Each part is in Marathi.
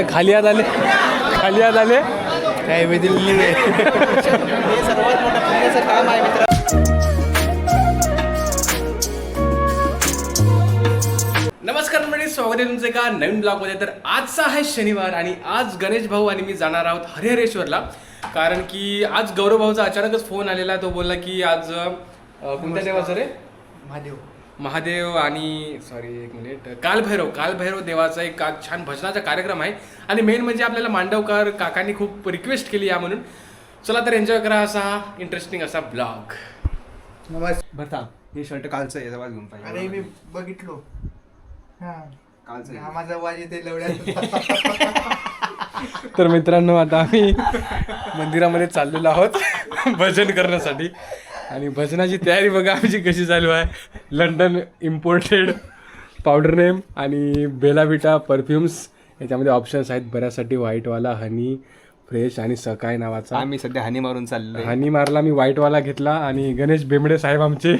काय खाली आत आले. खाली आत आले. काय मी दिल्ली हे सर्वात मोठं पुण्याचं काम आहे मित्र नमस्कार मंडळी स्वागत आहे तुमचं एका नवीन ब्लॉगमध्ये तर आजचा आहे शनिवार आणि आज गणेश भाऊ आणि मी जाणार आहोत हरिहरेश्वरला. कारण की आज गौरव भाऊचा अचानकच फोन आलेला तो बोलला की आज अं, कोणत्या देवाचं रे? महादेव. महादेव आणि सॉरी एक मिनिट कालभैरव कालभैरव देवाचा एक आज छान भजनाचा कार्यक्रम आहे. आणि मेन म्हणजे आपल्याला मांडवकर काकांनी खूप रिक्वेस्ट केली या म्हणून चला तर एन्जॉय करा असा इंटरेस्टिंग असा ब्लॉग नमस्कार. थांब हे शर्ट कालचं आहे तेव्हा घेऊन पाहिजे. अरे मी बघितलो. हा. कालचं आहे. हा माझा आवाज येते लवड्यात. तर मित्रांनो आता आम्ही मंदिरामध्ये चाललेलो आहोत भजन करण्यासाठी. आणि भजनाची तयारी बघा आमची कशी चालू आहे. लंडन इम्पोर्टेड पावडर नेम आणि बेलाविटा परफ्युम्स याच्यामध्ये ऑप्शन्स आहेत बऱ्याचसाठी व्हाईटवाला हनी फ्रेश आणि सकाय नावाचा. आम्ही सध्या हानी मारून चाललोय. हनी मारला मी व्हाईटवाला घेतला आणि गणेश बेंबडे साहेब आमचे.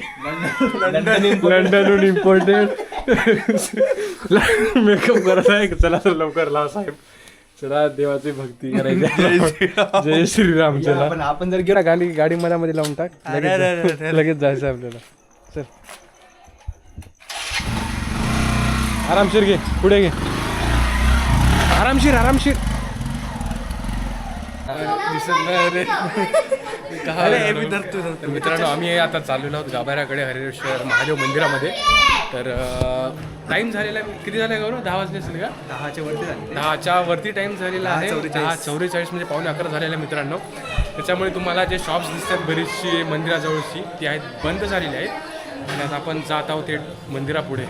लंडनहून इम्पोर्टेड मेकअप करत आहे. चला तर लवकर लावा साहेब. चला देवाची भक्ती करायची. जय श्रीराम चला. आपण आपण जर गेला गाडी गाडी मधामध्ये लावून टाक. लगेच लगेच जायचं आपल्याला. चल. आरामशीर घे. पुढे घे. आरामशीर आरामशीर दिसत नाही रे अरे, मी धरतो, धरतो. तर मित्रांनो आम्ही आता चाललेलो आहोत गाभाऱ्याकडे हरिश्वर महादेव मंदिरामध्ये. तर टाइम झालेला आहे. किती झाला आहे गौरव? दहा वाजले असेल का? दहाच्या वरती झाले. दहाच्या वरती टाइम झालेला आहे. दहा चौवेचाळीस म्हणजे पावणे अकरा झालेला मित्रांनो. त्याच्यामुळे तुम्हाला जे शॉप्स दिसतात बरीचशी मंदिराजवळची ती आहेत बंद झालेली आहेत. आणि आता आपण जात आहोत थेट मंदिरापुढे.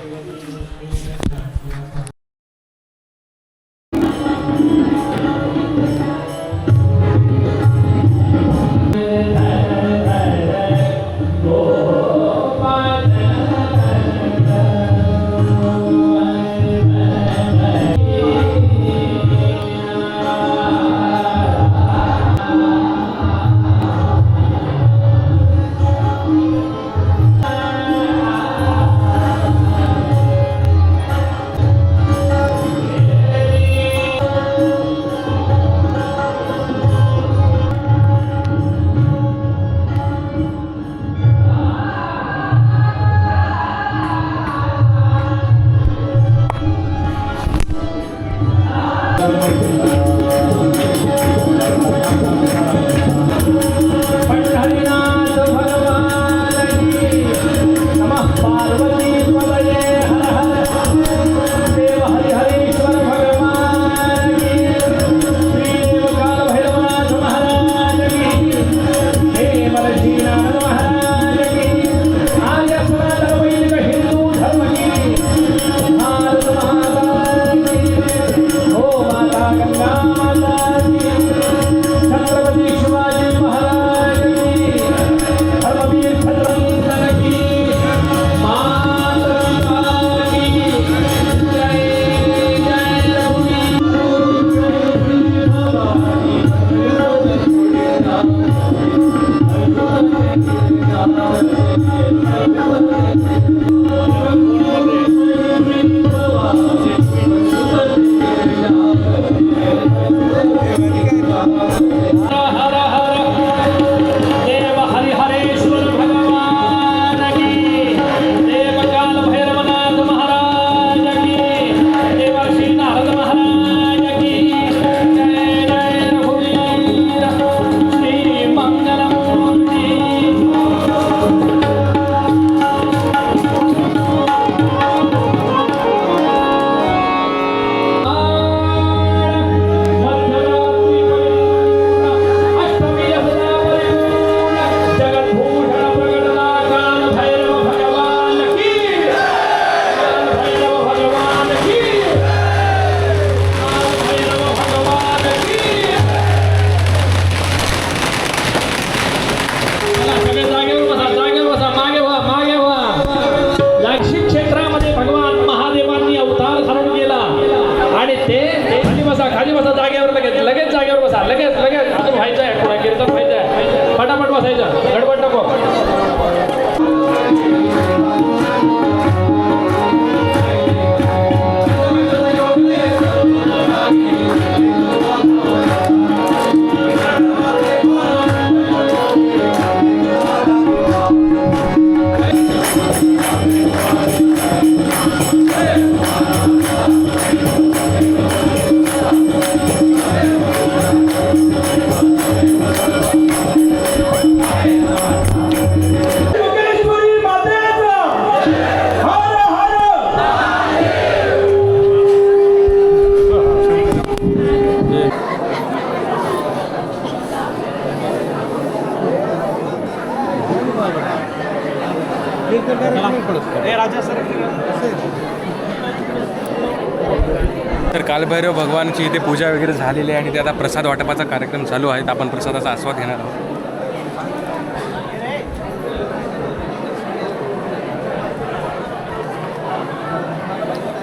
तर कालभैरव भगवानची इथे पूजा वगैरे झालेली आहे आणि ते आता प्रसाद वाटपाचा कार्यक्रम चालू आहे. आपण प्रसादाचा आस्वाद घेणार आहोत.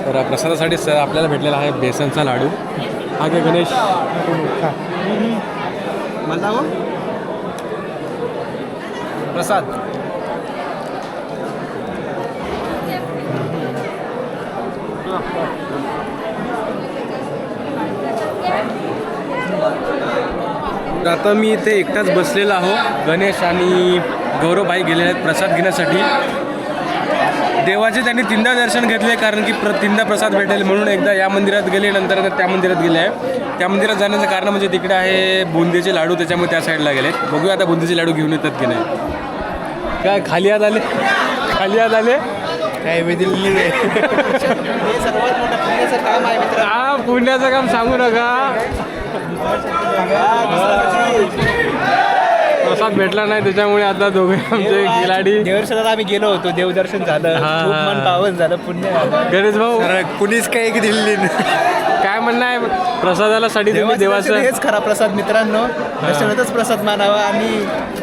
तर प्रसादासाठी सर आपल्याला भेटलेला आहे बेसनचा लाडू. हा गणेश. मला हो? प्रसाद. आता मी इथे एकटाच बसलेला आहो गणेश आणि गौरवभाई गेलेले आहेत प्रसाद घेण्यासाठी. देवाचे त्यांनी तीनदा दर्शन घेतले कारण की प्र तीनदा प्रसाद भेटेल म्हणून एकदा या मंदिरात गेले नंतर आता त्या मंदिरात गेले आहे. त्या मंदिरात जाण्याचं कारण म्हणजे तिकडे आहे बुंदीचे लाडू त्याच्यामुळे त्या साईडला गेले बघूया आता बुंदीचे लाडू घेऊन येतात की नाही. काय खाली आत आले खाली आत आले काय मी दिल्ली हे पुण्याचं काम हा सांगू नका प्रसाद भेटला नाही त्याच्यामुळे आता दोघे आमचे खिलाडी देवदर्शनात आम्ही गेलो होतो देवदर्शन झालं हा, खूप हा. मन पावन झालं पुण्य. गणेश भाऊ कुणीच काय एक दिल्ली काय म्हणणं आहे प्रसादाला साठी देवाचं हेच खरा प्रसाद मित्रांनो दर्शनातच प्रसाद मानावा आणि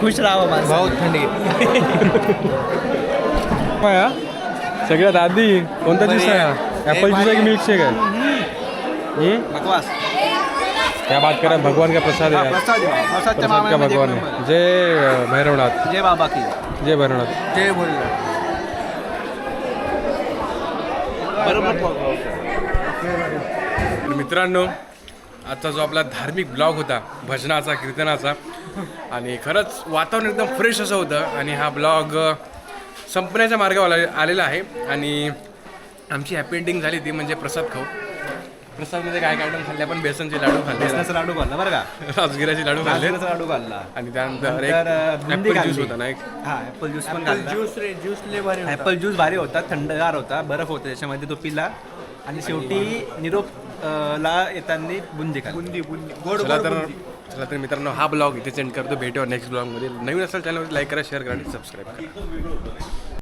खुश राहावं माणसं. भाऊ थंडी हा? सगळ्यात आधी कोणता ज्यूस आहे ॲपल ज्यूस आहे की मिल्क शेक आहे हम्म? बकवास. क्या बात करा भगवान का प्रसाद है प्रसाद आहे. प्रसादच्या प्रसाद का एक भगवान. है जय अ, भैरवनाथ. जय बाबा की. जय भैरवनाथ. जय बोल मित्रांनो आजचा जो आपला धार्मिक ब्लॉग होता भजनाचा कीर्तनाचा आणि खरंच वातावरण एकदम फ्रेश असं होतं. आणि हा ब्लॉग संपण्याच्या मार्गावर आले- आलेला आहे. आणि आमची हॅपी एंडिंग झाली ती म्हणजे प्रसाद खाऊ. प्रसादमध्ये काय काय खाल्ले आपण बेसनचे लाडू खाल्ले. बेसनाचा लाडू खाल्ला बरं का? राजगिराचे लाडू खाल्ले. बेसनाचा लाडू खाल्ला. आणि त्यानंतर एक नंतर, अ, बुंदी ॲपल ज्यूस खाल्ली. होता ना एक. हा ऍपल ज्यूस पण खाल्ला. ज्यूस रे ज्यूस लय भारी होता. ऍपल ज्यूस भारी होता थंडगार होता बर्फ होता त्याच्यामध्ये तो पिला. आणि शेवटी निरोप अ, ला येताना बुंदी खाल्ली बुंदी बुंदी. गोड चला तर चला तर मित्रांनो हा ब्लॉग इथे सेंड करतो. भेटूया नेक्स्ट ब्लॉगमध्ये नवीन असेल चॅनलवर लाईक करा शेअर करा आणि सबस्क्राईब करा.